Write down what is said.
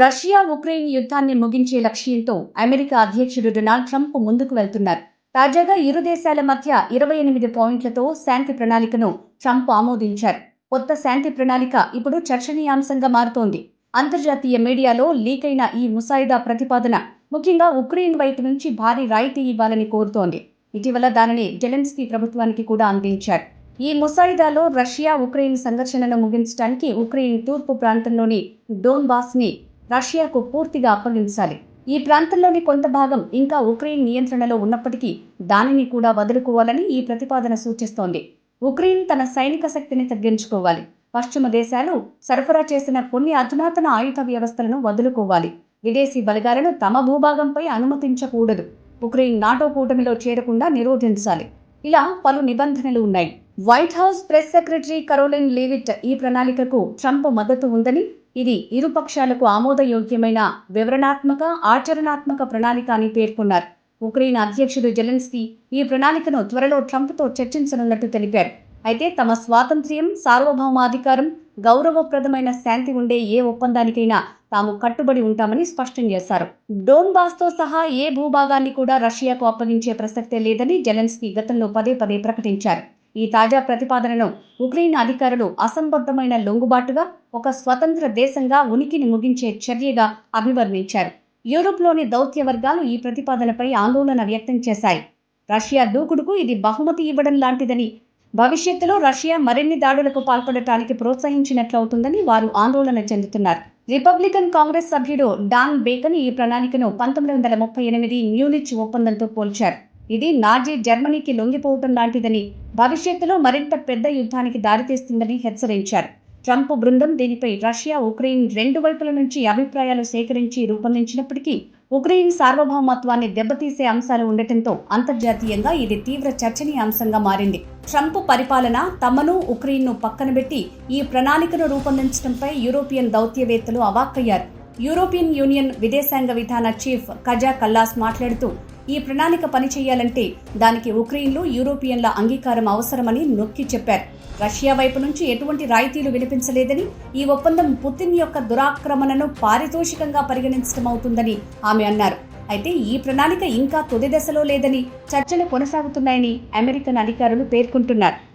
Russia Ukraine యుద్ధాన్ని ముగించే లక్ష్యంతో అమెరికా అధ్యక్షుడు డొనాల్డ్ ట్రంప్ ముందుకు వెళ్తున్నారు. తాజాగా ఇరు దేశాల మధ్య ఇరవై ఎనిమిది పాయింట్లతో శాంతి ప్రణాళికను ట్రంప్ ఆమోదించారు. కొత్త శాంతి ప్రణాళిక ఇప్పుడు చర్చనీయాంశంగా మారుతోంది. అంతర్జాతీయ మీడియాలో లీక్ అయిన ఈ ముసాయిదా ప్రతిపాదన ముఖ్యంగా ఉక్రెయిన్ వైపు నుంచి భారీ రాయితీ ఇవ్వాలని కోరుతోంది. ఇటీవల దానిని జెలెన్స్కీ ప్రభుత్వానికి కూడా అందించారు. ఈ ముసాయిదాలో రష్యా ఉక్రెయిన్ సంఘర్షణను ముగించడానికి ఉక్రెయిన్ తూర్పు ప్రాంతంలోని డోన్బాస్ని రష్యాకు పూర్తిగా అప్పగించాలి ఈ ప్రాంతంలోని కొంత భాగం ఇంకా ఉక్రెయిన్ నియంత్రణలో ఉన్నప్పటికీ దానిని కూడా వదులుకోవాలని ఈ ప్రతిపాదన సూచిస్తోంది. ఉక్రెయిన్ తన సైనిక శక్తిని తగ్గించుకోవాలి. పశ్చిమ దేశాలు సరఫరా చేసిన కొన్ని అధునాతన ఆయుధ వ్యవస్థలను వదులుకోవాలి. విదేశీ బలగాలను తమ భూభాగంపై అనుమతించకూడదు. ఉక్రెయిన్ నాటో కూటమిలో చేరకుండా నిరోధించాలి. ఇలా పలు నిబంధనలు ఉన్నాయి. White House press secretary Karoline Leavitt ఈ ప్రణాళికకు ట్రంప్ మద్దతు ఉందని ఇది ఇరు పక్షాలకు ఆమోదయోగ్యమైన వివరణాత్మక ఆచరణాత్మక ప్రణాళిక అని పేర్కొన్నారు. ఉక్రెయిన్ అధ్యక్షుడు జెలెన్స్కీ ఈ ప్రణాళికను త్వరలో ట్రంప్తో చర్చించనున్నట్టు తెలిపారు. అయితే తమ స్వాతంత్ర్యం సార్వభౌమాధికారం గౌరవప్రదమైన శాంతి ఉండే ఏ ఒప్పందానికైనా తాము కట్టుబడి ఉంటామని స్పష్టం చేశారు. డోన్బాస్తో సహా ఏ భూభాగాన్ని కూడా రష్యాకు అప్పగించే ప్రసక్తే లేదని జెలెన్స్కీ గతంలో పదే పదే ప్రకటించారు. ఈ తాజా ప్రతిపాదనను ఉక్రెయిన్ అధికారులు అసంబద్ధమైన లొంగుబాటుగా ఒక స్వతంత్ర దేశంగా ఉనికిని ముగించే చర్యగా అభివర్ణించారు. యూరోప్లోని దౌత్య వర్గాలు ఈ ప్రతిపాదనపై ఆందోళన వ్యక్తం చేశాయి. రష్యా దూకుడుకు ఇది బహుమతి ఇవ్వడం లాంటిదని భవిష్యత్తులో రష్యా మరిన్ని దాడులకు పాల్పడటానికి ప్రోత్సహించినట్లవుతుందని వారు ఆందోళన చెందుతున్నారు. రిపబ్లికన్ కాంగ్రెస్ సభ్యుడు డాన్ బేకన్ ఈ ప్రణాళికను పంతొమ్మిది వందల ముప్పై ఎనిమిది న్యూనిచ్ ఒప్పందంతో పోల్చారు. ఇది నాజీ జర్మనీకి లొంగిపోవటం లాంటిదని భవిష్యత్తులో మరింత పెద్ద యుద్ధానికి దారితీస్తుందని హెచ్చరించారు. ట్రంప్ బృందం దీనిపై రష్యా ఉక్రెయిన్ రెండు వైపుల నుంచి అభిప్రాయాలు సేకరించి రూపొందించినప్పటికీ ఉక్రెయిన్ సార్వభౌమత్వాన్ని దెబ్బతీసే అంశాలు ఉండటంతో అంతర్జాతీయంగా ఇది తీవ్ర చర్చనీయాంశంగా మారింది. ట్రంప్ పరిపాలన తమను ఉక్రెయిన్ను పక్కనబెట్టి ఈ ప్రణాళికను రూపొందించడంపై యూరోపియన్ దౌత్యవేత్తలు అవాక్కయ్యారు. యూరోపియన్ యూనియన్ విదేశాంగ విధాన చీఫ్ కజా కల్లాస్ మాట్లాడుతూ ఈ ప్రణాళిక పనిచేయాలంటే దానికి ఉక్రెయిన్లు యూరోపియన్ల అంగీకారం అవసరమని నొక్కి చెప్పారు. రష్యా వైపు నుంచి ఎటువంటి రాయితీలు వినిపించలేదని ఈ ఒప్పందం పుతిన్ యొక్క దురాక్రమణను పారితోషికంగా పరిగణించడం అవుతుందని ఆమె అన్నారు. అయితే ఈ ప్రణాళిక ఇంకా తొలి దశలో లేదని చర్చలు కొనసాగుతున్నాయని అమెరికన్ అధికారులు పేర్కొంటున్నారు.